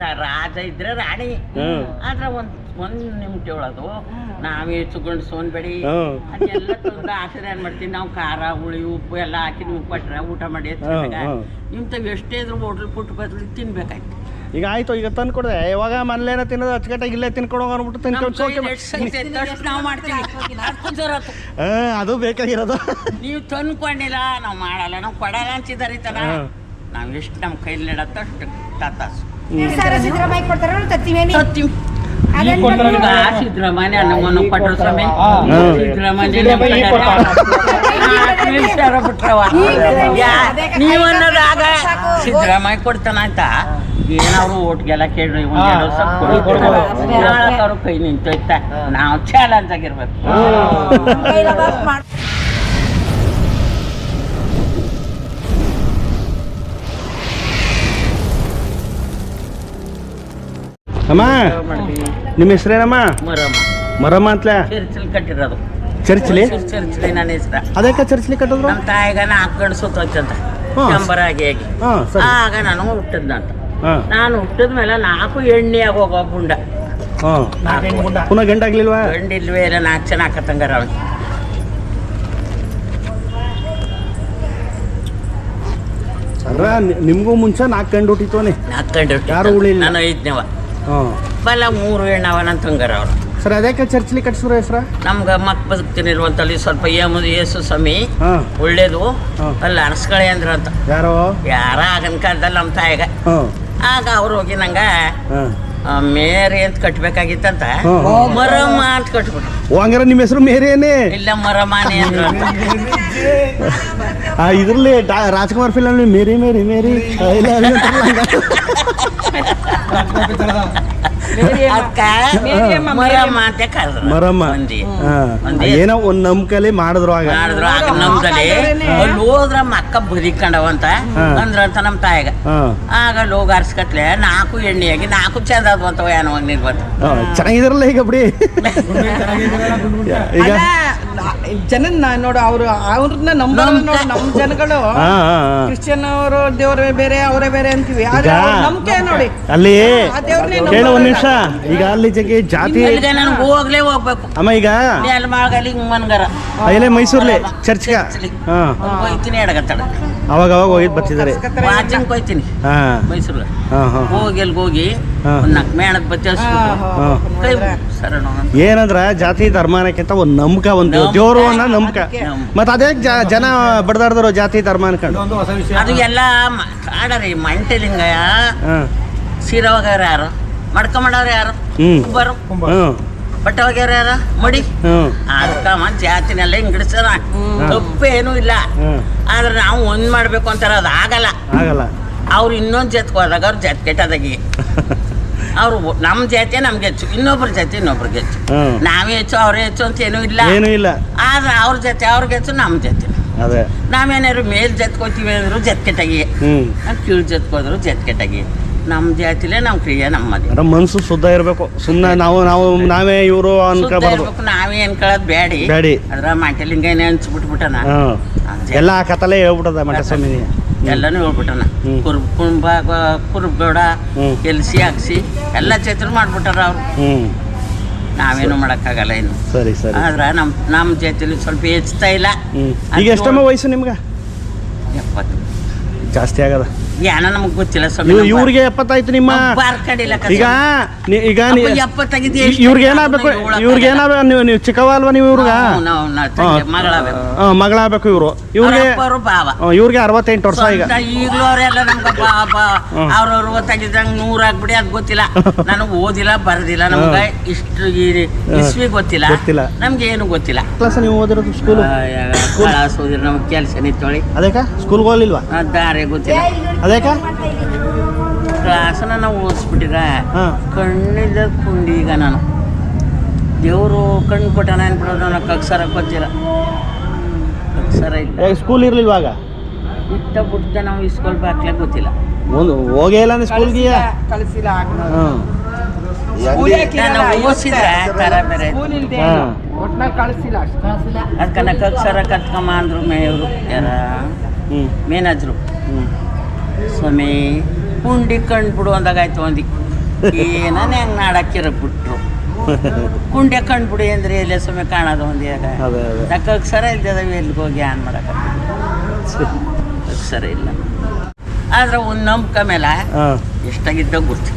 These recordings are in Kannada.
ರಾಜ ಇದ್ರೆ ರಾಣಿ. ಹ್ಮ್. ಆದ್ರೆ ಒಂದ್ ಒಂದ್ ನಿಮಿಷ ಒಳದು ನಾವೇ ಸುಗಂಡ್ ಸೋನ್ಬೇಡಿ. ಅದೆಲ್ಲ ತಂದು ಆಸರೆ ಏನ್ ಮಾಡ್ತೀವಿ. ನಾವು ಖಾರ ಹುಳಿ ಉಪ್ಪು ಎಲ್ಲ ಹಾಕಿ ನೀವು ಕೊಟ್ರೆ ಊಟ ಮಾಡಿ. ಇಂಥವು ಎಷ್ಟೇ ಇದ್ರು ಹೋಟ್ಲ್ ಪುಟ್ಟು ಬದಲು ತಿನ್ಬೇಕಾಯ್ತು. ಈಗ ಆಯ್ತು ಈಗ ತಂದು ಕೊಡ್ದೆ. ಇವಾಗ ಮನೇನ ತಿನ್ನೋದು ಅಚ್ಚುಕಟ್ಟಾಗಿ ಇಲ್ಲೇ ತಿನ್ಕೊಡೋ ಅಂದ್ಬಿಟ್ಟು ನಮ್ ತಿನ್ಕೊಂಡು ಅದ್ ಬೇಕಾಗಿರೋದು. ನೀವು ತಂದ್ಕೊಂಡಿಲ್ಲ ನಾವು ಮಾಡಲ್ಲ. ನಾವು ಕೊಡಲ್ಲ ಅಂತಿದ್ದಾರೆ ನಾವ್ ಎಷ್ಟು ನಮ್ಮ ಕೈಲಿ ನಡತ್ತ ಅಷ್ಟು ತಾತಾಸು. ಸಿದ್ದರಾಮಯ್ಯ ಕೊಡ್ತಾರ ತತ್ತೀವೇನಿ ಈಗ ಸಿದ್ದರಾಮಯ್ಯ ನಮ್ಮನ್ನು ಕೊಟ್ಟರು ಸ್ವಾಮಿ. ಸಿದ್ದರಾಮಯ್ಯ ಬಿಟ್ರವ. ನೀವು ಅನ್ನೋದಾಗ ಸಿದ್ದರಾಮಯ್ಯ ಕೊಡ್ತಾನ ಅಂತ. ಏನಾದ್ರು ಓಟ್ಗೆಲ್ಲ. ನಾಲ್ಕಾರು ಕೈ ನಿಂತೋಯ್ತ ನಾವು ಚಾಲೆಂಜ್ ಆಗಿರ್ಬೇಕು. ಅಮ್ಮ ನಿಮ್ಮ ಹೆಸರೇನಮ್ಮ? ಮರಮ್ಮ. ಅಂತ ಚರ್ಚಲಿ ಕಟ್ಟಿರೋದು. ಚರ್ಚ್ಲಿ? ಚರ್ಚ್ಲಿ ನನ್ನ ಹೆಸ್ರ. ಅದಕ್ಕೆ ಚರ್ಚ್ಲಿ ಕಟ್ಟಿದ್ರು? ನಮ್ಮ ತಾಯಿಗ ನಾಲ್ಕು ಗಂಡು ಸುತ್ತೋಯ್ತಂತ. ಕಂಬರಾಗಿ ಆಗಿ ಆಗ ನಾನು ಹುಟ್ಟಿದ್ನಂತ. ಅಂತ ನಾನು ಹುಟ್ಟಿದ ಮೇಲೆ ನಾಲ್ಕು ಎಣ್ಣೆ ಆಗೋಗ ಗುಂಡ. ಪುನಃ ಗಂಟಾಗ್ಲಿಲ್ವಾ ಗಂಡಿಲ್ವೇ ಇಲ್ಲ ನಾಲ್ಕು ಜನ ಹಾಕತ್ತಂಗಾರ ಅವನು ಅದ್ರ ನಿ- ನಿಮ್ಗೂ ಮುಂಚೆ ನಾಲ್ಕು ಕಂಡು ಹುಟ್ಟಿತ್ತು ನಾಲ್ಕು ಗಂಡು ಯಾರು ಉಳಿಲ್ಲ ನಾನು ಐದನೇವ. ಬಲ ಮೂರು ಹೆಣ್ಣವನಂತ ಹಂಗಾರ ಅವರು. ಸರ್ ಅದಕ್ಕೆ ಚರ್ಚ್ಲಿ ಕಟ್ಸಿರೋ ಹೆಸ್ರ? ನಮ್ಗೆ ಮಕ್ ಬದುಕ್ತಿನಿರುವಂತಲ್ಲಿ ಸ್ವಲ್ಪ ಏಮು ಯೇಸು ಸ್ವಾಮಿ. ಹಾಂ ಒಳ್ಳೇದು. ಅಲ್ಲಿ ಅರ್ಸ್ಕಳೆ ಅಂದ್ರ ಅಂತ. ಯಾರೋ? ಯಾರ ಆಗನ್ ಕಾಲದಲ್ಲಿ ನಮ್ಮ ತಾಯಿಗ. ಆಗ ಅವ್ರು ಹೋಗಿ ನಂಗ ಹಾಂ ಮೇರಿ ಅಂತ ಕಟ್ಬೇಕಾಗಿತ್ತಂತ. ಮರಮ್ಮ ಅಂತ ಕಟ್ಬಿಟ್ಟು ಹಂಗಾರ ನಿಮ್ಮ ಹೆಸರು ಮೇರೇನೆ ಇಲ್ಲ ಮರಮಾನೆ ಅಂದ್ರು ಅಂತ. ಆ ಇದ್ರಲ್ಲಿ ಡಾ- ರಾಜ್ಕುಮಾರ್ ಫಿಲಮ್ ಮೇರಿ ಮೇರಿ ಮೇರಿ ಅಂತಾರಲ್ಲ ಹಂಗ. ಮರಮ್ಮ ಅಂತ ಕರೆದ್ರು. ಮರಮ್ಮ. ಮಂದಿ ಏನೋ ಒಂದ್ ನಂಬಿಕಲಿ ಮಾಡಿದ್ರು ಆಗ. ಮಾಡಿದ್ರು ಆಗ ನಮ್ದಲ್ಲಿ ಅಲ್ಲಿ ಹೋದ್ರ ಅಕ್ಕ ಬದುಕೊಂಡವಂತ ಹಾ. ಅಂದ್ರಂತ ನಮ್ಮ ತಾಯಿಗ. ಆಗ ಲೋಗ ಹೋಗಿ ನಾಲ್ಕು ನಾಲ್ಕು ಆಗಿ ನಾಲ್ಕು ಚಂದ ಆದ್ವಂತ ಏನೋ ಒಂದ್ ನಿಲ್ಬಂತ ಹಾ, ಚೆನ್ನಾಗಿದ್ರಲ್ಲ ಈಗ ಬಿಡಿ. ಈಗ ಜನ ನೋಡು ಅವರು ಅವ್ರನ್ನ ನಮ್ಮ ನಮ್ಮ ನಮ್ ಜನಗಳು. ಕ್ರಿಶ್ಚಿಯನ್ ಅವರು ದೇವರೇ ಬೇರೆ ಅವರೇ ಬೇರೆ ಅಂತೀವಿ. ನಂಬಿಕೆ ನೋಡಿ. ಅಲ್ಲಿ ಕೇಳು ಒಂದ್. ನಿಮಿಷ. ಈಗ ಅಲ್ಲಿ ಜಗ್ಗಿ ಜಾತಿ ಹೋಗ್ಲೇ ಹೋಗ್ಬೇಕು. ಅಮ್ಮ ಈಗ ಅಲ್ಲಿ ಮನ್ಗರ ಅಲ್ಲೇ ಮೈಸೂರ್ಲಿ ಚರ್ಚ್ಗ? ಹೋಗ್ತೀನಿ ಎಡಗತ್ತಡ ಅವಾಗ ಅವಾಗ ಹೋಗಿ ಬರ್ತಿದ್ದಾರೆ. ವಾಚಿಂಗ್ ಹೋಯ್ತೀನಿ ಹಾ. ಮೈಸೂರ್ಗೆ. ಹಾ ಹಾ. ಹೋಗಿ ಅಲ್ಲಿ ಹೋಗಿ ನಾಲ್ಕು ಮೇಣದ ಬತ್ತಿ ಹಚ್ಬಿಟ್ಟು. ಹಾ. ಕೈ ಏನಂದ್ರ ಜಾತಿ ಧರ್ಮನಕ್ಕಿಂತ ಒಂದ್ ನಂಬಿಕೆ ಒಂದು. ದೇವ್ರು ಅನ್ನೋ ನಂಬಿಕೆ. ಮತ್ತೆ ಅದೇ ಜನ ಬಡದಾರ್ದ್ರು ಜಾತಿ ಧರ್ಮ ಅನ್ಕೊಂಡು. ಅದು ಎಲ್ಲ ಕಾಡರಿ ಮಂಟೆಲಿಂಗಯ್ಯ ಹಾ. ಸೀರೆ ಹೋಗ್ಯಾರ ಯಾರು? ಮಡ್ಕ ಮಾಡವ್ರ ಯಾರು? ಹ್ಮ್. ಬರು ಹ್ಮ್. ಬಟ್ಟೆ ಹೋಗ್ಯಾರ ಯಾರು? ಮಡಿ? ಹ್ಮ್. ಅದಕ್ಕ ಮನ್ ಜಾತಿನೆಲ್ಲ ಹಿಂಗಿಡ್ಸೋಣ ತಪ್ಪೇನೂ ಇಲ್ಲ. ಆದ್ರೆ ನಾವು ಒಂದ್ ಮಾಡ್ಬೇಕು ಅಂತಾರ ಅದು ಆಗಲ್ಲ. ಆಗಲ್ಲ. ಅವ್ರು ಇನ್ನೊಂದು ಜಾತಿಗೆ ಹೋದಾಗ ಅವ್ರು ಜಾತಿ ಕೆಟ್ಟದಾಗಿ ಅವ್ರು ನಮ್ಮ ಜಾತಿ ನಮ್ಗೆ ಹೆಚ್ಚು ಇನ್ನೊಬ್ರ ಜಾತಿ ಇನ್ನೊಬ್ರಿಗೆ ಹೆಚ್ಚು. ಹ್ಮ್ ನಾವೇ ಹೆಚ್ಚು ಅವ್ರೇ ಹೆಚ್ಚು ಅಂತ ಏನೂ ಇಲ್ಲ. ಏನೂ ಇಲ್ಲ. ಆದ್ರೆ ಅವ್ರ ಜಾತಿ ಅವ್ರಿಗೆ ಹೆಚ್ಚು ನಮ್ಮ ಜಾತಿ ಅದೇ. ನಾವೇನಾದ್ರು ಮೇಲ್ ಜತ್ಕೋತೀವಿ ಅಂದ್ರು ಜತ್ಕೆಟಾಗಿ ಹ್ಮ್. ನಾವು ಕೀಳು ಜತ್ಕೋದ್ರು ಜತ್ಕೆಟಾಗಿ ನಮ್ಮ ಜಾತಿಲೇ ನಮ್ಮ ಕ್ರಿಯೆ ನಮ್ಮದೇ. ನಮ್ಮ ಮನ್ಸು ಶುದ್ಧ ಇರಬೇಕು. ಸುಮ್ಮನೆ ನಾವು ನಾವು ನಾವೇ ಇವರು ಅನ್ಕೋಬಾರ್ದು. ಇರ್ಬೇಕು ನಾವೇ ಅನ್ಕೊಳ್ಳೋದು ಬೇಡಿ ಬೇಡಿ. ಅದ್ರ ಮಂಟಲಿಂಗ ಏನೇ ಅನ್ಸ್ಬಿಟ್ಬಿಟ್ಟನ. ಹ್ಮ್. ಎಲ್ಲ ಆ ಕಥಲೆ ಹೇಳ್ಬಿಟ್ಟದ ಮಠ ಸ್ವಾಮಿ ಎಲ್ಲನೂ ಹೇಳ್ಬಿಟ್ಟನ. ಕುರುಬ್ ಕುಂಬ ಕುರುಬ್ಗೌಡ ಹ್ಮ್. ಕೆಲ್ಸಿ ಹಾಕ್ಸಿ ಎಲ್ಲ ಚೈತ್ರ ಮಾಡ್ಬಿಟ್ಟಾರ ಅವ್ರು. ನಾವೇನು ಮಾಡಕ್ಕಾಗಲ್ಲ ಇನ್ನು. ಸರಿ ಸರಿ. ಆದ್ರೆ ನಮ್ಮ ನಮ್ಮ ಜೊತೆಲಿ ಸ್ವಲ್ಪ ಹೆಚ್ಚುತ್ತಾ ಇಲ್ಲ. ಈಗ ಎಷ್ಟಮ್ಮ ವಯಸ್ಸು ನಿಮ್ಗೆ? ಎಪ್ಪತ್ತು. ಜಾಸ್ತಿ ಆಗದ ಏನೋ ನಮಗೆ ಗೊತ್ತಿಲ್ಲ ಸ್ವಾಮಿ ಇವ್ರಿಗೆ ಎಪ್ಪತ್ತಾಯ್ತು ನಿಮ್ಮ ಈಗ ಈಗ? ಇವ್ರಿಗೆ ಏನಾಗಬೇಕು? ಇವ್ರಿಗೆ ಏನಾಗ ನೀವು ನೀವು ಚಿಕ್ಕವ ಅಲ್ವಾ ನೀವು ಇವ್ರಿಗ? ಮಗಳಾಗಬೇಕು ಇವ್ರು ಮಗಳಾಗಬೇಕು ಇವರು. ಇವ್ರಿಗೆ ಇವ್ರಿಗೆ ಅರವತ್ತೆಂಟು ವರ್ಷ ಈಗ. ಈಗಲೂ ಅವರೆಲ್ಲ ನಮ್ಗೆ. ಅವ್ರ ಅರವತ್ತಾಗಿದ್ದಂಗೆ ನೂರ ಆಗ್ಬಿಡಿ ಅದು ಗೊತ್ತಿಲ್ಲ. ನನಗೆ ಓದಿಲ್ಲ ಬರ್ದಿಲ್ಲ. ನಮ್ಗೆ ಇಷ್ಟು ಇಸ್ವಿ ಗೊತ್ತಿಲ್ಲ. ಗೊತ್ತಿಲ್ಲ. ನಮ್ಗೆ ಏನು ಗೊತ್ತಿಲ್ಲ. ಕ್ಲಾಸ್ ನೀವು ಓದಿರೋದು ಸ್ಕೂಲ್ ಕ್ಲಾಸ್ ಓದಿರೋ ನಮ್ಗೆ ಕೆಲಸ ನಿಂತೊಳಿ ಅದಕ್ಕ ಸ್ಕೂಲ್ಗೆ ಹೋಗ್ಲಿಲ್ವಾ? ದಾರಿ ಗೊತ್ತಿಲ್ಲ. ಅದಕ್ಕ ಕ್ಲಾಸನ್ನ ನಾವು ಓದಿಸ್ಬಿಟ್ಟಿದ್ರೆ ಕಣ್ಣಿದ್ದ ಕಣ್ಣಿಲ್ಲ ಕುಂಡಿ ಈಗ ನಾನು. ದೇವರು ಕಣ್ಣು ಕೊಟ್ಟಣ ಅನ್ಬಿಡೋದು ನನಗೆ ಕಕ್ಸರ ಗೊತ್ತಿಲ್ಲ ಕಕ್ಸರ ಇಲ್ಲ. ಸ್ಕೂಲ್ ಇರ್ಲಿಲ್ವಾಗ? ಬಿಟ್ಟ ಬಿಟ್ಟ ನಾವು ಇಸ್ಕೊಳ್ ಬಾಕ್ಲೆ ಗೊತ್ತಿಲ್ಲ ಒಂದು ಹೋಗೇ ಇಲ್ಲ ಅಂದ್ರೆ ಸ್ಕೂಲ್ಗೆ ಕಳಿಸಿಲ್ಲ ಓದಿಸಿದ್ರೆ ತರ ಬೇರೆ ಕಳಿಸಿಲ್ಲ ಅದಕ್ಕೆ ನಾ ಕಕ್ಸರ ಕತ್ಕೊಂಬ ಅಂದ್ರು ಮೇಯವರು ಯಾರ? ಹ್ಮ್. ಸ್ವಾಮಿ ಕುಂಡಿ ಕಣ್ಣು ಬಿಡು ಅಂದಾಗಾಯ್ತು ಒಂದಿ ಏನಾನ ಹೆಂಗ್ ನಾಡಕ್ಕಿರ ಬಿಟ್ರು. ಕುಂಡೆ ಕಂಡ್ಬಿಡಿ ಅಂದ್ರೆ ಎಲ್ಲ ಸ್ವಾಮಿ ಕಾಣೋದು ಒಂದಿ ಅದೇ ಸರ ಯಾಕೆ ಅಕ್ಷರ ಇದ್ದದ ಎಲ್ಲಿಗೆ ಹೋಗಿ ಏನ್ ಮಾಡಕ ಅಕ್ಷರ ಇಲ್ಲ. ಆದ್ರೆ ಒಂದು ನಂಬಿಕೆ ಮೇಲೆ ಎಷ್ಟಾಗಿದ್ದ ಗೊತ್ತು.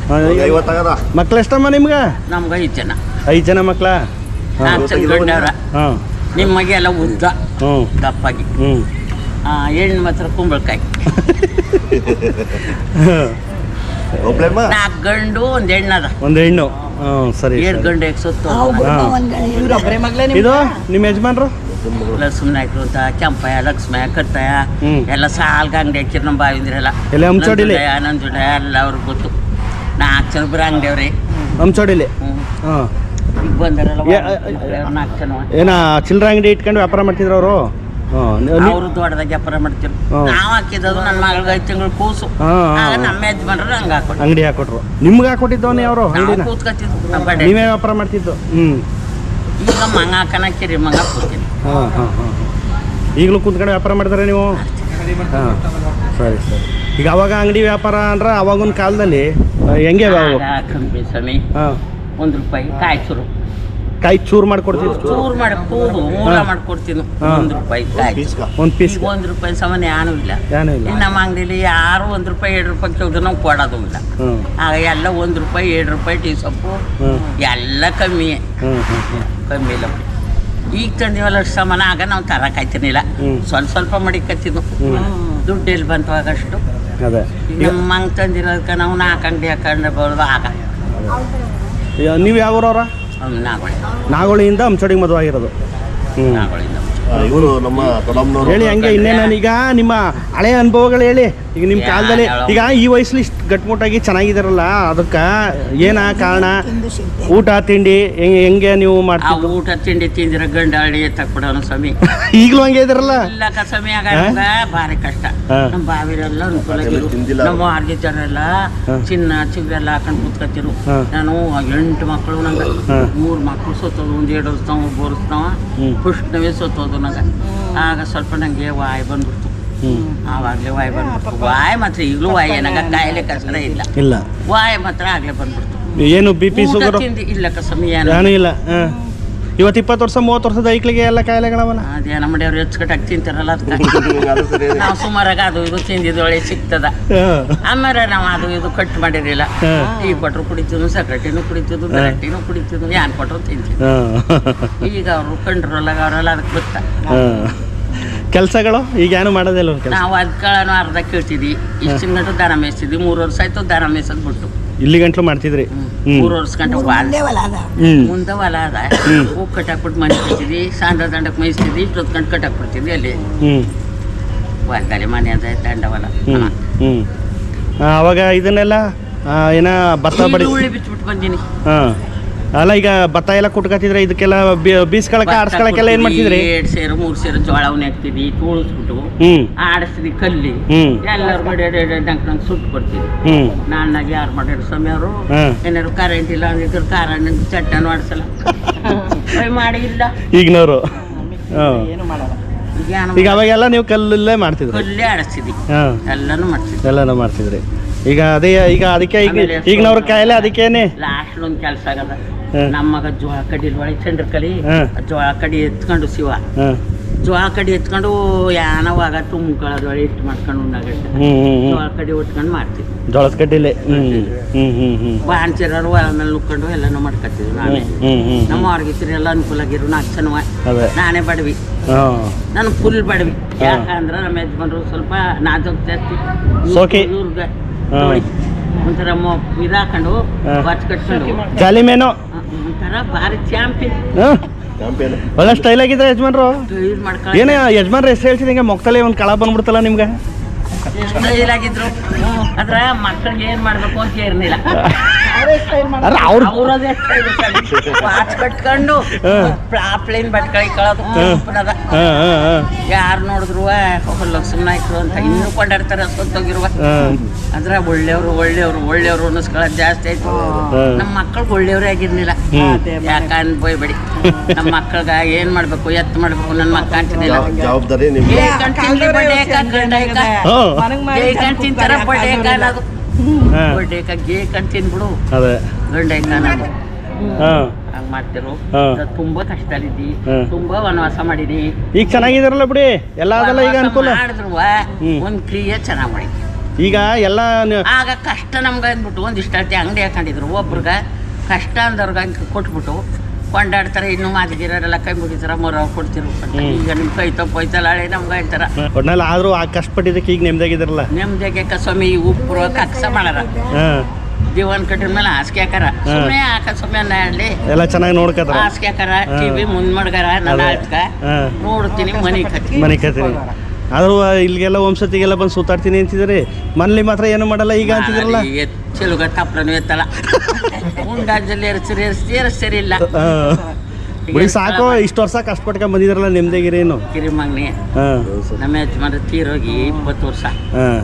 ಮಕ್ಳು ಎಷ್ಟಮ್ಮ ನಿಮ್ಗೆ? ನಮ್ಗೆ ಐದು ಜನ. ಐದು ಜನ ಮಕ್ಳ? ನಾಲ್ಕು ಗಂಡವ್ರ. ನಿಮಗೆ ಎಲ್ಲ ಉದ್ದ. ಹ್ಞೂ ದಪ್ಪಾಗಿ. ಹೆಣ್ಣು ಮಾತ್ರ ಕುಂಬಳಕಾಯಿ. ನಾಲ್ಕು ಗಂಡು ಒಂದು ಹೆಣ್ಣದ. ಒಂದು ಹೆಣ್ಣು. ಹ್ಞೂ ಸರಿ ಎರಡು. ಗಂಡು ಎಕ್ಸೊತ್ತು ಹಾಂ. ಇವ್ರ ಒಬ್ಬರೇ ಮಗಳೇ ಇದು ನಿಮ್ಮ ಯಜಮಾನ್ರು? ಇಲ್ಲ ಅಂತ ಕೆಂಪಯ್ಯ ಲಕ್ಷ್ಮಯ್ಯ ಕತ್ತಯ್ಯ ಹ್ಮ್. ಎಲ್ಲ ಸಾಲ್ಗ ಅಂಗಡಿ ಹಾಕಿರ್ ನಮ್ಮ ಬಾವಿಂದ್ರೆಲ್ಲ ಎಲ್ಲ ಹಂಚೋಡಿಲಿ? ನಂಜುಡ ಎಲ್ಲ ಅವ್ರಿಗೆ ಗೊತ್ತು. ನಾಲ್ಕು ಜನ ಬರ ಅಂಗಡಿಯವ್ರಿ. ಹಂಚೋಡಿಲಿ? ಹ್ಞೂ ಈಗ ಬಂದಾರಲ್ಲ ನಾಲ್ಕು ಜನ. ಏನ ಚಿಲ್ಲರೆ ಅಂಗಡಿ ಇಟ್ಕೊಂಡು ವ್ಯಾಪಾರ ಮಾಡ್ತಿದ್ರು ಅವರು? ಅವರು ದೊಡ್ಡದಾಗ ವ್ಯಾಪಾರ. ನಾವು ಹಾಕಿದ್ದು ನನ್ನ ಮಗಳಿಗೆ ಐದು ತಿಂಗಳು ಕೂಸು. ಆಗ. ನಮ್ಮ ಯಜಮಾನ್ರು ಹಂಗೆ ಹಾಕೊಂಡು ಅಂಗಡಿ ಹಾಕೊಟ್ರು. ನಿಮ್ಗೆ ಹಾಕೊಟ್ಟಿದ್ದವನೇ ಅವರು ನಾವು ಅಂಗಡಿನ? ಕೂತ್ಕೊತಿದ್ವು ನಮ್ಮ ಕಡೆ ನೀವೇ ವ್ಯಾಪಾರ ಮಾಡ್ತಿದ್ದು? ಹ್ಞೂ ಈಗ ಮಂಗ ಹಾಕನಕ್ಕಿರಿ ಮಂಗ ಕೂತೀನಿ. ಹಾಂ ಹಾಂ ಹಾಂ ಈಗಲೂ ಕೂತ್ಕೊಂಡು ವ್ಯಾಪಾರ ಮಾಡ್ತಾರೆ ನೀವು? ಹಾಂ ಸರಿ ಸರಿ. ಈಗ ಅವಾಗ ಅಂಗಡಿ ವ್ಯಾಪಾರ ಅಂದ್ರೆ ಅವಾಗಿನ ಕಾಲದಲ್ಲಿ ಹೆಂಗೆ ಒಂದ್ ಒಂದು ರೂಪಾಯಿ ಕಾಯಿ ಚೂರು. ಕಾಯಿ ಚೂರ್ ಮಾಡ್ಕೊಡ್ತಿದ್ರು ಚೂರು ಮಾಡಿ ಮೂಲ. ಮಾಡ್ಕೊಡ್ತೀನಿ ಒಂದ್ ರೂಪಾಯಿ ಕಾಯಿ. ಒಂದು ಪೀಸ್ ಈಗ ಒಂದು ರೂಪಾಯಿ ಸಮಾನ ಏನೂ ಇಲ್ಲ. ಏನೂ ಇಲ್ಲ. ಇನ್ನು ನಮ್ಮ ಅಂಗಡಿಲಿ ಯಾರು ಒಂದ್ ರೂಪಾಯಿ ಎರಡು ರೂಪಾಯಿ ಕೇಳಿದ್ರು ನಾವು ಕೊಡೋದು ಇಲ್ಲ. ಆಗ ಎಲ್ಲ ಒಂದ್ ರೂಪಾಯಿ ಎರಡು ರೂಪಾಯಿ ಟೀ ಸೊಪ್ಪು ಎಲ್ಲ ಕಮ್ಮಿ. ಕಮ್ಮಿ ಇಲ್ಲ. ಈಗ ತಂದಿವಲ್ಲ ಅಷ್ಟು ಸಮಾನ ಆಗ ನಾವು ತರಕಾಯ್ತಿರ್ಲಿಲ್ಲ ಹ್ಮ್. ಸ್ವಲ್ಪ ಸ್ವಲ್ಪ ಮಡಿಕತ್ತಿದ್ವು. ದುಡ್ಡು ಎಲ್ಲಿ ಬಂತು ಆಗಷ್ಟು. ಅದೇ. ಈಗ ನಮ್ಮ ಹಂಗೆ ತಂದಿರೋದಕ್ಕೆ ನಾವು ನಾಲ್ಕು ಅಂಗಡಿ ಹಾಕೊಂಡು ಬರೋದು ಆಗ. ಈಗ ನೀವು ಯಾವ ನಾಗೋಳಿಯಿಂದ ಹಂಚೋಡಿಗೆ ಮದುವೆ ಆಗಿರೋದು ಹ್ಞೂ ನಾಗೊಳ್ಳಿಂದ ಇವರು ನಮ್ಮ ಹೇಳಿ ಹಂಗೆ ಇನ್ನೇನು ಈಗ ನಿಮ್ಮ ಹಳೆಯ ಅನುಭವಗಳು ಹೇಳಿ. ಈಗ ನಿಮ್ಮ ಯಾ- ಕಾಲದಲ್ಲಿ ಈಗ ಈ ವಯಸ್ಸಲ್ಲಿ ಇಷ್ಟು ಗಟ್ಮುಟ್ಟಾಗಿ ಚೆನ್ನಾಗಿದಾರಲ್ಲ ಅದಕ್ಕ ಏನ ಕಾರಣ? ಊಟ ತಿಂಡಿ ಹೆಂಗೆ ಹೆಂಗೆ ನೀವು ಆ ಮಾಡ್ತಿದ್ದು? ಊಟ ತಿಂಡಿ ತಿಂದಿರ ಗಂಡ ಹಳ್ಳಿ ತಕ್ಬಿಡೋನು ಸ್ವಾಮಿ. ಈಗಲೂ ಹಂಗೆ ಇದ್ರಲ್ಲ? ಇಲ್ಲ ಸ್ವಾಮಿ ಭಾರಿ ಕಷ್ಟ. ಹಾ. ನಮ್ಮ ಬಾವಿರೆಲ್ಲ ಅನುಕೂಲ ಆಗಿರು. ತಿಂದಿಲ್ಲ ನಮ್ಮ ಆರ್ಗೆ ಜನರೆಲ್ಲ ಹಾ. ಚಿನ್ನ ಚಿಗ್ರೆಲ್ಲ ಹಾಕೊಂಡು ಕೂತ್ಕೊತಿರು ಹಾ. ನಾನು ಎಂಟು ಮಕ್ಕಳು ನಂಗೆ. ಹಾ. ಮೂರು ಮಕ್ಕಳು ಸತ್ತೋದು ಒಂದು ಎರಡು ವರ್ಷ ಒಬ್ಬ ಹ್ಮ್. ಪುಷ್ಟವೇ ಸತ್ತೋದು ನಂಗೆ. ಆಗ ಸ್ವಲ್ಪ ನಂಗೆ ವಾಯ್ ಬಂದ್ಬಿಡ್ತು. ಆವಾಗಲೇ ವಾಯ್ ಬಂದ್ಬಿಡ್ತು. ವಾಯ್ ಮಾತ್ರ ಈಗಲೂ ವಾಯ್ ನಂಗೆ ಕಾಯಿಲೆ ಕಸರ ಇಲ್ಲ. ಇಲ್ಲ. ವಾಯ್ ಮಾತ್ರ ಆಗಲೇ ಬಂದ್ಬಿಡ್ತು. ಏನು ಬಿ ಪಿ ಊಟ ಶುಗರ್ ತಿಂಡಿ ಇಲ್ಲ ಕಸಮಿ ಏನು. ಇಲ್ಲ. ಇವತ್ತು ಇಪ್ಪತ್ತು ವರ್ಷ ಮೂವತ್ತು ವರ್ಷದ ಐಕ್ಳಿಗೆ ಎಲ್ಲ ಕಾಯಿಲೆಗಳವಲ್ಲ ಅದೇನ ನಮ್ಮ ಮನೆಯವ್ರು ಹೆಚ್ಚುಕಟ್ಟಾಗಿ ತಿಂತಾರಲ್ಲ ಅದಕ್ಕೆ. ಅದು ನಾವು ಸುಮಾರಾಗ ಅದು ಇದು ತಿಂದಿದ್ದೊಳೆ ಒಳ್ಳೆ ಸಿಗ್ತದ. ಹಾಂ. ಆಮೇಲೆ ನಾವು ಅದು ಇದು ಕಟ್ ಮಾಡಿರಲಿಲ್ಲ. ಈಗ ಕೊಟ್ಟರು ಕುಡಿತಿದ್ವು ಸಕ್ರೆಟಿನೂ ಕುಡಿತಿದ್ವು ಗರಟಿನೂ ಕುಡಿತಿದ್ವು ಯಾನ್ ಕೊಟ್ಟರು ತಿಂತಿದ್ವು. ಈಗ ಅವರು ಕಂಡ್ರಲ್ಲ ಅವರೆಲ್ಲ ಅದಕ್ಕೆ ಗೊತ್ತ ಹಾಂ. ಕೆಲಸಗಳು? ಈಗ ಏನು ಮಾಡೋದಿಲ್ಲ ಕೆಲಸ? ನಾವು ಅದ್ಕಳನು ಅರ್ಧ ಕೇಳ್ತಿದ್ವಿ. ಇಷ್ಟು ಗಂಟು ದನ ಮೇಯಿಸ್ತಿದ್ವಿ ಮೂರು ವರ್ಷ ಆಯ್ತು ದನ ಮೇಯಿಸೋದು ಬಿಟ್ಟು. ಇಲ್ಲಿ ಗಂಟ್ಲು ಮಾಡ್ತಿದ್ರಿ? ಮೂರು ವರ್ಷ ಗಂಟೆ ಮುಂದೆ ಹೊಲ ಅದ. ಹೂ ಕಟ್ಟಾಕ್ಬಿಟ್ಟು ಮನೆ ಸಾಂದ್ರ ದಂಡಕ್ಕೆ ಮೇಯಿಸ್ತಿದ್ವಿ. ಇಷ್ಟೊತ್ತು ಗಂಟೆ ಕಟ್ಟಾಕ್ಬಿಡ್ತಿದ್ವಿ ಅಲ್ಲಿ. ಹ್ಞೂ ಹೊಲದಲ್ಲಿ ಮನೆ ಅದ ದಂಡ ಹೊಲ ಅವಾಗ ಇದನ್ನೆಲ್ಲ ಏನ ಭತ್ತ ಬಡಿ ಉಳ್ಳಿ ಬಿಚ್ಚಿಬಿಟ್ಟು ಬಂದೀನಿ. ಹಾಂ. ಅಲ್ಲ ಈಗ ಭತ್ತ ಎಲ್ಲ ಕುಟ್ಕತ್ತಿದ್ರೆ ಇದಕ್ಕೆಲ್ಲ ಬೀಸ್ಕೊಳಕ್ಕೆ ಆಡ್ಸ್ಕೊಳಕ್ಕೆಲ್ಲ ಏನ್ ಮಾಡ್ತಿದ್ರಿ? ಎರಡು ಸೇರು ಮೂರು ಸೇರು ಜೋಳ ಅವ್ನ ಹಾಕ್ತಿದ್ವಿ ತೋಳಿಸ್ಬಿಟ್ಟು ಹ್ಞೂ ಆಡಿಸ್ತಿದ್ವಿ ಕಲ್ಲಿ. ಎಲ್ಲರೂ ಮಾಡಿ ಡಂಕ್ ನಂಗೆ ಸುಟ್ಟು ಕೊಡ್ತೀವಿ. ಹ್ಞೂ ನಾನಾಗಿ ಯಾರು ಮಾಡ್ಯಾರ ಸ್ವಾಮಿ ಅವರು ಏನಾದ್ರು ಕರೆಂಟ್ ಇಲ್ಲ ಅಂದಿದ್ರು ಕಾರ ಚಟ್ಟನು ಆಡಿಸಲ್ಲ. ಮಾಡಿ ಇಲ್ಲ. ಈಗಿನವರು. ಏನು ಮಾಡಲ್ಲ. ಈಗ ಏನು ಈಗ ಅವಾಗೆಲ್ಲ ನೀವು ಕಲ್ಲಲ್ಲೇ ಮಾಡ್ತಿದ್ರಿ? ಕಲ್ಲೇ ಆಡಿಸ್ತಿದ್ವಿ ಎಲ್ಲಾನು ಮಾಡ್ತಿದ್ರಿ ಮಾಡ್ತಿದ್ವಿ ಎಲ್ಲನೂ ಮಾಡ್ತಿದ್ರಿ. ಈಗ ಅದೇ ಈಗ ಅದಕ್ಕೆ ಈಗ ಆಮೇಲೆ ಈಗಿನವ್ರ ಕಾಯಿಲೆ ಅದಕ್ಕೇನೆ? ಲಾಸ್ಟ್ ಒಂದು ಕೆಲಸ ಆಗದ ನಮ್ಮ ಮಗ ಜೋಳ ಕಡ್ಡಿ ಒಳಗೆ ಚಂಡ್ರ ಕಲಿ. ಜೋಳ ಕಡ್ಡಿ ಎತ್ಕೊಂಡು ಶಿವ. ಜೋಳ ಕಡ್ಡಿ ಎತ್ಕೊಂಡು ಯಾನವಾಗ ತುಂಬ ಇಟ್ಟು ಮಾಡ್ಕೊಂಡು ಜೋಳ ಕಡ್ಡಿ ಉಟ್ಕೊಂಡು ಮಾಡ್ತೀವಿ. ಜೋಳದ ಕಡ್ಡಿಲೆ? ಹ್ಞೂ ಆಮೇಲೆ ನುಕ್ಕೊಂಡು ಎಲ್ಲನೂ ಮಾಡ್ಕೊತೀವಿ ನಾನೇ ನಮ್ಮ ಅವ್ರಿಗೆ ಎಲ್ಲ ಅನುಕೂಲ ಆಗಿರು ನಾಲ್ಕು ಚೆನ್ನ ನಾನೇ ಬಡವಿ. ನಾನು ಫುಲ್ ಬಡವಿ. ಯಾಕಂದ್ರ ನಮ್ಮ ಯಜಮಾನ್ರು ಸ್ವಲ್ಪ ನಾಜೂಕ್ ಜಾಸ್ತಿ ಒಂಥರ ಇದಾಕೊಂಡು. ವಾಚ್ ಕಟ್ಕೊಂಡು. ಜಾಲಿ ಮೇನು? ಒಳ್ಳೆ ಸ್ಟೈಲ್ ಆಗಿದೆ ಯಜಮಾನ್ರು. ಏನ ಯಜಮಾನ್ರ ಹೆಸರು ಹೇಳ್ತಿದ್ದಂಗೆ ಮೊಕ್ತಲೆ ಒಂದು ಕಳ ಬಂದ್ಬಿಡ್ತಲ್ಲ ನಿಮ್ಗೆ? ಸ್ಟೈಲ್ ಆಗಿದ್ರು? ಅದ್ರ ಮಕ್ಕಳಿಗೆ ಏನ್ ಮಾಡ್ಬೇಕು ಅಂತ ಇರ್ಲಿಲ್ಲ ಅವ್ರು ಅವ್ರದೇ ವಾಚ್ ಕಟ್ಕೊಂಡು. ಪ್ಲೇನ್ ಕಳೋದು ಹಾಂ. ಹಾಂ ಹಾಂ ಯಾರು ನೋಡಿದ್ರು ಸುಮ್ಮನೆ ಆಯ್ತು ಅಂತ ಇನ್ನೂ ಕೊಂಡಾಡ್ತಾರೆ ಸೊತ್ತೋಗಿರುವ. ಅಂದ್ರೆ ಒಳ್ಳೆಯವರು ಒಳ್ಳೆಯವರು ಒಳ್ಳೆಯವರು ಅನ್ನಿಸ್ಕೊಳ್ಳೋದು ಜಾಸ್ತಿ ಆಯ್ತು. ನಮ್ಮ ಮಕ್ಕಳು ಒಳ್ಳೆಯವರೇ ಆಗಿರ್ಲಿಲ್ಲ. ಹ್ಮ್. ಅನ್ಬೋಯ್ಬೇಡಿ ನಮ್ಮ ಮಕ್ಕಳಿಗೆ ಏನ್ ಮಾಡ್ಬೇಕು ಎತ್ ಮಾಡ್ಬೇಕು ನನ್ನ ಮಕ್ಕ ಅಂತಿದ್ದಿಲ್ಲ ಜವಾಬ್ದಾರಿ ತಿಂತಾರ ಬಡ್ಡೆ ಕಾಲ್ ತಿನ್ಬಿಡು ಅದೇ. ಗಂಡೇಕ ನಾನು. ಹಂಗ್ ಮಾಡ್ತಿರು. ತುಂಬಾ ಕಷ್ಟದಲ್ಲಿದ್ದಿ. ತುಂಬಾ ವನವಾಸ ಮಾಡಿದಿ. ಈಗ ಚೆನ್ನಾಗಿದಾರಲ್ಲ ಬಿಡಿ. ಎಲ್ಲಾದೆಲ್ಲ ಈಗ ಅನುಕೂಲ. ಮಾಡಿದ್ರು. ಒಂದ್ ಕ್ರಿಯೆ ಚೆನ್ನಾಗ್ ಈಗ ಎಲ್ಲ ಆಗ ಕಷ್ಟ ನಮ್ಗೆ ಅಂದ್ಬಿಟ್ಟು ಒಂದಿಷ್ಟು ಅರ್ತಿ ಅಂಗಡಿ ಹಾಕೊಂಡಿದ್ರು. ಒಬ್ರಿಗೆ ಕಷ್ಟ ಅಂದವ್ರಿಗೆ ಕೊಟ್ಬಿಟ್ಟು ಕೊಂಡಾಡ್ತಾರೆ ಇನ್ನು ಮಾದಿಗಿರೋರೆಲ್ಲ ಕೈ ಮುಗಿತಾರ ಮೊರ ಕೊಡ್ತಿರು. ಈಗ ನಿಮ್ ಕೈ ತಪ್ಪೋಯ್ತಲ್ಲ ಹಳೆ ನಮ್ಗೆ ಹೇಳ್ತಾರ ಒಟ್ನಲ್ಲಿ ಆದರೂ ಆ ಕಷ್ಟಪಟ್ಟಿದ್ದಕ್ಕೆ ಈಗ ನೆಮ್ಮದಿಯಾಗಿದ್ರಲ್ಲ ನೆಮ್ಮದಿಗೆ ಸ್ವಾಮಿ ಉಪ್ಪು ಕಕ್ಸ ಮಾಡಾರ ಹಾಂ. ದಿವಾನ್ ಕಟ್ಟಿದ ಮೇಲೆ ಹಾಸಿಗೆ ಹಾಕಾರ. ಸುಮ್ಮನೆ ಹಾಕ ಸುಮ್ಮನೆ ಹೇಳಿ ಎಲ್ಲ ಚೆನ್ನಾಗಿ ನೋಡ್ಕೊತಾರ. ಹಾಸಿಗೆ ಹಾಕಾರ ಟಿವಿ ಮುಂದ್ ಮಾಡ್ಗಾರ ನನ್ನ ನೋಡ್ತೀನಿ ಮನೆ ಕತ್ತಿ ಮನೆ ಕತ್ತೀನಿ ಆದರೂ ಇಲ್ಲಿಗೆಲ್ಲ ಒಂದ್ಸತಿಗೆಲ್ಲ ಬಂದು ಸುತ್ತಾಡ್ತೀನಿ ಅಂತಿದ್ರಿ ಮನೇಲಿ ಮಾತ್ರ ಏನು ಮಾಡಲ್ಲ ಈಗ ಅಂತಿದ್ರಲ್ಲ ಚೆಲುಗ ತಪ್ಪಲನು ಎತ್ತಲ್ಲ. ಉಂಡಾಜಲ್ಲಿ ಎರಸ್ತಿರಿ ಇಲ್ಲ. ಹಾಂ ಬಿಡಿ ಸಾಕು ಇಷ್ಟು ವರ್ಷ ಕಷ್ಟಪಟ್ಕೊಂಡು ಬಂದಿದ್ರಲ್ಲ ನಿಮ್ದೇಗಿರೇನು ಏನು ಕಿರಿಮಗ್ನಿ. ಹಾಂ ನಮ್ಮ ಯಜಮಾನ ತೀರೋಗಿ ಇಪ್ಪತ್ತು ವರ್ಷ. ಹಾಂ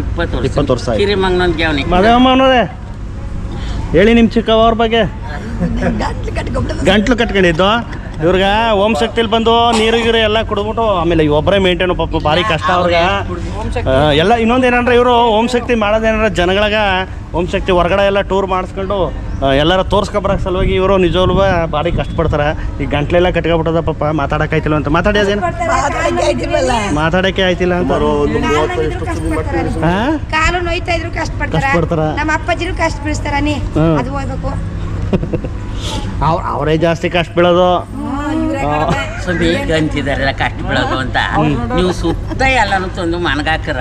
ಇಪ್ಪತ್ತು ವರ್ಷ. ಇಪ್ಪತ್ತು ವರ್ಷ ಆಯ್ತು. ಕಿರಿಮಗ್ನೊಂದ್ಗೆ ಅವನಿ ಮದುವೆ ಹೇಳಿ ನಿಮ್ಮ ಚಿಕ್ಕವ್ರ ಬಗ್ಗೆ. ಗಂಟ್ಲು ಕಟ್ಕೊಂಡಿದ್ದು? ಇವ್ರಿಗೆ ಓಮ್ ಶಕ್ತಿಲಿ ಬಂದು ನೀರು ಗೀರು ಎಲ್ಲ ಕುಡ್ಬಿಟ್ಟು ಆಮೇಲೆ ಒಬ್ಬರೇ ಮೇಂಟೈನ್ ಪಾಪ ಭಾರಿ ಕಷ್ಟ ಅವ್ರಿಗೆ. ಎಲ್ಲ ಇನ್ನೊಂದು ಏನಂದ್ರೆ ಇವರು ಓಮ್ ಶಕ್ತಿ ಮಾಡೋದೇನಂದ್ರೆ ಜನಗಳಾಗ ಓಮ್ ಶಕ್ತಿ ಹೊರಗಡೆ ಎಲ್ಲ ಟೂರ್ ಮಾಡಿಸ್ಕೊಂಡು ಎಲ್ಲರ ತೋರ್ಸ್ಕೊ ತೋರ್ಸ್ಕೊಬರಕ್ಕೆ ಸಲುವಾಗಿ ಇವರು ನಿಜವಲ್ವ ಭಾರಿ ಕಷ್ಟಪಡ್ತಾರೆ. ಈ ಗಂಟ್ಲೆಲ್ಲ ಕಟ್ಕೊಬಿಟ್ಟದ ಪಾಪ ಮಾತಾಡೋಕ್ಕಾಯ್ತಿಲ್ಲ ಅಂತ. ಮಾತಾಡಿ ಅದೇನು ಮಾತಾಡೋಕ್ಕೆ ಆಯ್ತಿಲ್ಲ ಅಂತ. ಕಷ್ಟಪಡ್ತಾರ. ನಮ್ಮ ಅಪ್ಪಾಜಿನೂ ಕಷ್ಟ ಬೀಳಿಸ್ತಾರ ನೀ ಅದು ಹೋಗ್ಬೇಕು. ಅವ್ರು ಅವರೇ ಜಾಸ್ತಿ ಕಷ್ಟ ಬೀಳೋದು ಸ್ವಾಮಿ ಗಂತಿದಾರೆಲ್ಲ ಕಷ್ಟ ಬೀಳೋದು ಅಂತ. ನೀವು ಸುತ್ತ ಎಲ್ಲಾನು ತಂದು ಮನಗಾಕರ.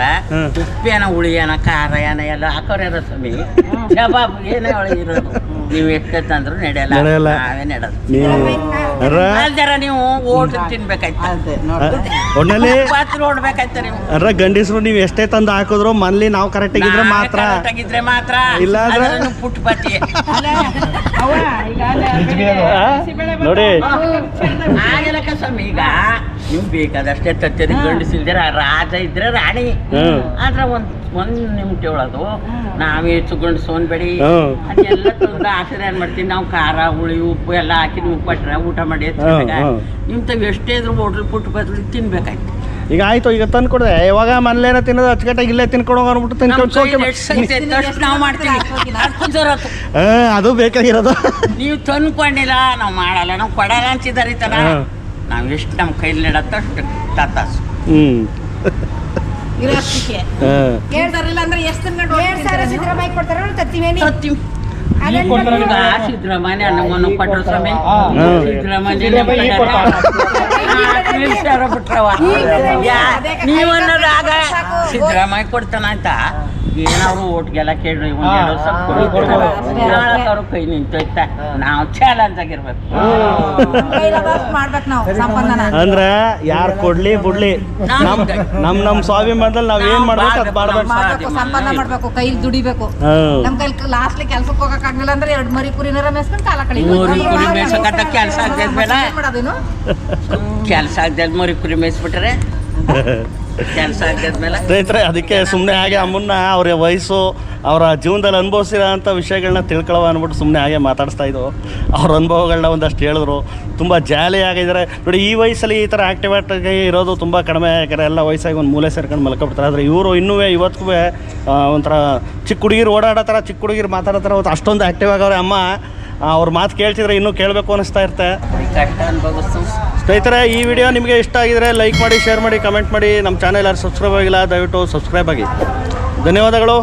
ಉಪ್ಪೇನ ಹುಳಿಯನ ಖಾರ ಏನ ಎಲ್ಲ ಹಾಕೋರ್ಯಾರ ಸ್ವಾಮಿ. ಜವಾಬ್ ಏನೇ ಒಳಗೆ ಇರೋದು. ನೀವು ಎಷ್ಟಂದ್ರು ನಡೆಯಲ್ಲ. ನಡೆಯಲ್ಲ. ನಾವೇ ನಡೆದು. ನೀವು ಅರ್ರ ನೀವು ಓಟ್ ತಿನ್ಬೇಕಾಯ್ತ. ಅದೇ ನೋಡಿ. ಒಟ್ನಲ್ಲಿ ಪಾತ್ರ ಓಡ್ಬೇಕಾಯ್ತ ನೀವು. ಆ? ಗಂಡಸರು ನೀವು ಎಷ್ಟೇ ತಂದು ಹಾಕಿದ್ರು ಮನೇಲಿ ನಾವು ಕರೆಕ್ಟ್ ಆಗಿದ್ರೆ ಮಾತ್ರ. ಮಾತ್ರ. ಇಲ್ಲಾಂದ್ರೆ- ಆ? ನೋಡಿ. ಆಗಿಲ್ಲಕ್ಕ ಸ್ವಾಮಿ ಈಗ ನೀವು ಬೇಕಾದಷ್ಟೇ ತತ್ತರಿ ಗಂಡಸಿಲ್ದಿರ ರಾಜ ಇದ್ರೆ ರಾಣಿ. ಆದ್ರ ಒಂದ್ ಒಂದ್ ನಿಮಿಷ ಒಳದು ನಾವೇ ಹೆಚ್ಚು ಸೋನ್ಬೇಡಿ. ಅದೆಲ್ಲ ತಂದು ಆಸರೆ ಏನ್ ಮಾಡ್ತೀವಿ ನಾವು ಖಾರ ಹುಳಿ ಉಪ್ಪು ಎಲ್ಲ ಹಾಕಿ ನೀವು ಕೊಟ್ರೆ ಊಟ ಮಾಡಿ ಹ್ಮ್, ಹ್ಮ್. ನಿಮ್ ತಾವ್ ಎಷ್ಟೇ ಇದ್ರು ಹೋಟ್ಲ್ ಪುಟ್ಟು ಬದ್ಲು ತಿನ್ಬೇಕಾಯ್ತು. ಈಗ ಆಯ್ತು ಈಗ ತಂದು ಕೊಡದೆ. ಯಾವಾಗ ಮನೇಲೇನ ತಿನ್ನೋದು ಅಚ್ಚುಕಟ್ಟಾಗಿ ಇಲ್ಲೇ ತಿನ್ಕೊಂಡು ಅಂದ್ಬಿಟ್ಟು ತಿನ್ಕೊಂಡು ಅದು ಬೇಕಾಗಿರೋದು. ನೀವು ತಂದ್ಕೊಂಡಿಲ್ಲ ನಾವು ಮಾಡಲ್ಲ. ನಾವು ಕೊಡಲ್ಲ ಅಂತಿದ್ದಾರೆ ಈ. ನಾವು ಎಷ್ಟು ನಮ್ಮ ಕೈಲಿ ಅಷ್ಟು ತಾತಾಸು. ಹ್ಮ್. ಇರೋಷ್ಟಕ್ಕೆ ಆ. ಹೇಳ್ತಾರಿಲ್ಲ ಅಂದ್ರೆ ಎಷ್ಟು ತಿನ್ಕೊಂಡು ಎರಡ್ ಸಾವಿರ ಸಿದ್ದರಾಮಯ್ಯ ಕೊಡ್ತಾರ ತತ್ತಿವೇನಿ ಈಗ ಸಿದ್ದರಾಮಯ್ಯ ನಮ್ಮನ್ನು ಕೊಟ್ಟರು ಸ್ವಾಮಿ. ಸಿದ್ದರಾಮಯ್ಯ ಬಿಟ್ರವ. ನೀವನ್ನೋದಾಗ ಸಿದ್ದರಾಮಯ್ಯ ಕೊಡ್ತಾನ ಏನಾದ್ರು ಒಂದ್ ಎರಡು ವರ್ಷ ಕೊಡ್ತಾರೆ ಕೈ ನಿಂತೋಯ್ತ ನಾವು ಚಾಲೆಂಜ್ ಆಗಿರ್ಬೇಕು. ಮಾಡ್ಬೇಕು ನಾವು ಸಂಪಾದನ ಅಂದ್ರೆ ಯಾರು ಕೊಡ್ಲಿ ಬಿಡ್ಲಿ? ನಮ್ ನಮ್ ನಮ್ ಸ್ವಾಭಿಮಾನದಲ್ಲಿ ನಾವ್ ಏನ್ ಮಾಡ್ಬೇಕು ಅದ್ ಮಾಡ್ಬೇಕು ಮಾಡ್ಬೇಕು. ಸಂಪಾದನೆ ಮಾಡ್ಬೇಕು ಕೈಲಿ ದುಡಿಬೇಕು. ಹ್ಮ್. ನಮ್ ಕೈಲಿ ಲಾಸ್ಟ್ಲಿ ಕೆಲ್ಸಕ್ಕೆ ಹೋಗಕ್ ಆಗಲಿಲ್ಲ ಅಂದ್ರೆ ಎರಡ್ ಮರಿ ಕುರಿನರ ಮೇಸ್ಕೊಂಡ್ ಕಾಲ ಮೂರು ಕುರಿ ಕೆಲ್ಸ ಆಗ್ತಿದ್ಮೇಲೆ ಮಾಡೋದೇನು ಕೆಲಸ ಮರಿ ಕುರಿ ಮೇಯಿಸ್ಬಿಟ್ರೆ. ಕೆಲ್ಸ ಸ್ನೇಹಿತರೆ, ಅದಕ್ಕೆ ಸುಮ್ಮನೆ ಹಾಗೆ ಅಮ್ಮನ್ನ, ಅವ್ರ ವಯಸ್ಸು, ಅವರ ಜೀವನದಲ್ಲಿ ಅನುಭವಿಸಿರೋ ಅಂಥ ವಿಷಯಗಳನ್ನ ತಿಳ್ಕೊಳ್ಳೋ ಅಂದ್ಬಿಟ್ಟು ಸುಮ್ಮನೆ ಹಾಗೆ ಮಾತಾಡಿಸ್ತಾ ಇದ್ದು ಅವ್ರ ಅನುಭವಗಳನ್ನ ಒಂದಷ್ಟು ಹೇಳಿದ್ರು. ತುಂಬ ಜಾಲಿ ಆಗಿದ್ದಾರೆ. ನೋಡಿ, ಈ ವಯಸ್ಸಲ್ಲಿ ಈ ಥರ ಆ್ಯಕ್ಟಿವೇಟಾಗಿ ಇರೋದು ತುಂಬ ಕಡಿಮೆ. ಯಾಕಂದರೆ ಎಲ್ಲ ವಯಸ್ಸಾಗಿ ಒಂದು ಮೂಲೆ ಸೇರ್ಕೊಂಡು ಮಲ್ಕೊಬಿಡ್ತಾರೆ. ಆದರೆ ಇವರು ಇನ್ನೂ ಇವತ್ತಿಗೂ ಒಂಥರ ಚಿಕ್ಕ ಹುಡುಗಿರು ಓಡಾಡೋ ಥರ, ಚಿಕ್ಕ ಹುಡುಗಿರು ಮಾತಾಡೋ ಥರ ಒಂದು ಅಷ್ಟೊಂದು ಆ್ಯಕ್ಟಿವ್ ಆಗವ್ರೆ ಅಮ್ಮ. ಅವ್ರ ಮಾತು ಕೇಳ್ತಿದ್ರೆ ಇನ್ನೂ ಕೇಳಬೇಕು ಅನಿಸ್ತಾ ಇರುತ್ತೆ. ಸ್ನೇಹಿತರೆ ಈ ವಿಡಿಯೋ ನಿಮಗೆ ಇಷ್ಟ ಆಗಿದ್ರೆ ಲೈಕ್ ಮಾಡಿ ಶೇರ್ ಮಾಡಿ ಕಮೆಂಟ್ ಮಾಡಿ. ನಮ್ಮ ಚಾನೆಲ್ ಯಾರು ಸಬ್ಸ್ಕ್ರೈಬ್ ಆಗಿಲ್ಲ ದಯವಿಟ್ಟು ಸಬ್ಸ್ಕ್ರೈಬ್ ಆಗಿ. ಧನ್ಯವಾದಗಳು.